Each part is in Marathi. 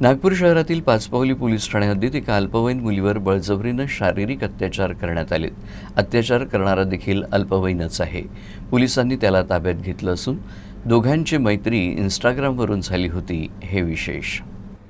नागपूर शहरातील पाचपावली पोलीस ठाणे हद्दीत एका अल्पवयीन मुलीवर बळजबरीनं शारीरिक अत्याचार करण्यात आलेत. अत्याचार करणारा देखील अल्पवयीनच आहे. पोलिसांनी त्याला ताब्यात घेतलं असून दोघांची मैत्री इंस्टाग्रामवरून झाली होती. हे विशेष.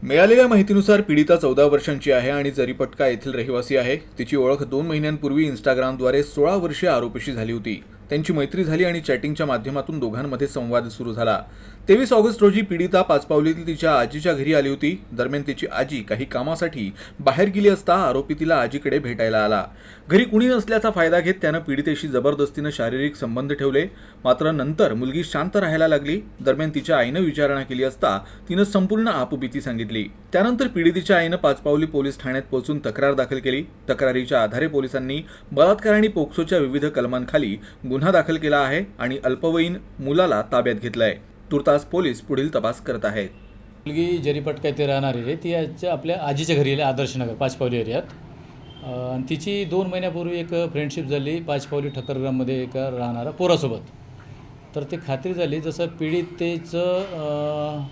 मिळालेल्या माहितीनुसार पीडिता चौदा वर्षांची आहे आणि जरीपटका येथील रहिवासी आहे. तिची ओळख दोन महिन्यांपूर्वी इंस्टाग्रामद्वारे सोळा वर्षीय आरोपीशी झाली होती. त्यांची मैत्री झाली आणि चॅटिंगच्या माध्यमातून दोघांमध्ये संवाद सुरू झाला. तेवीस ऑगस्ट रोजी पीडिता पाचपावलीतील तिच्या आजीच्या घरी आली होती. दरम्यान तिची आजी काही कामासाठी बाहेर गेली असता आरोपी तिला आजीकडे भेटायला आला. घरी कुणी नसल्याचा फायदा घेत त्यानं पीडितेशी जबरदस्तीनं शारीरिक संबंध ठेवले. मात्र नंतर मुलगी शांत राहायला लागली. दरम्यान तिच्या आईनं विचारणा केली असता तिनं संपूर्ण आपबीती सांगितली. त्यानंतर पीडितेच्या आईनं पाचपावली पोलीस ठाण्यात पोहोचून तक्रार दाखल केली. तक्रारीच्या आधारे पोलिसांनी बलात्कार आणि पोक्सोच्या विविध कलमांखाली गुन्हा दाखल केला आहे आणि अल्पवयीन मुलाला ताब्यात घेतलंय. तुर्तास पोलीस पुढील तपास करत आहेत. मुलगी जरीपटका येथे राहणारी आहे. ती याच्या आपल्या आजीच्या घरी आली आदर्शनगर पाचपावली एरियात. आणि तिची दोन महिन्यापूर्वी एक फ्रेंडशिप झाली. पाचपावली ठक्करग्राममध्ये एका राहणारा पोरासोबत. तर ते खात्री झाली जसं पीडितेचं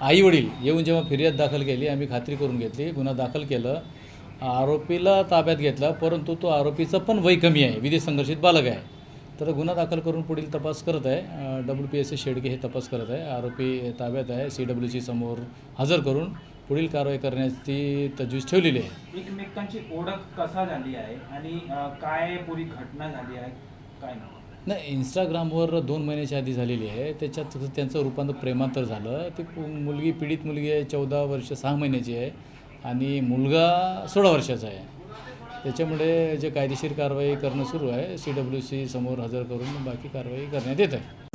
आईवडील येऊन जेव्हा फिर्याद दाखल केली आम्ही खात्री करून घेतली गुन्हा दाखल केलं. आरोपीला ताब्यात घेतला परंतु तो आरोपीचं पण वय कमी आहे. विधी संघर्षित बालक आहे. तर गुन्हा दाखल करून पुढील तपास करत आहे. W P S S Shedge हे तपास करत आहे. आरोपी ताब्यात आहे. सी डब्ल्यू सी समोर हजर करून पुढील कारवाई करण्याची तजवीज ठेवलेली आहे. एकमेकांची ओळख कसा झाली आहे आणि काय पुरी घटना झाली आहे? काय नाही. इंस्टाग्रामवर दोन महिन्याच्या आधी झालेली आहे. त्याच्यात त्यांचं रूपांतर प्रेमांतर झालं. ती मुलगी पीडित मुलगी आहे चौदा वर्ष सहा महिन्याची आहे. आणि मुलगा सोळा वर्षाचा आहे. त्याच्यामुळे जे कायदेशीर कारवाई करणं सुरू आहे सी डब्ल्यू सी समोर हजर करून बाकी कारवाई करण्यात येत आहे.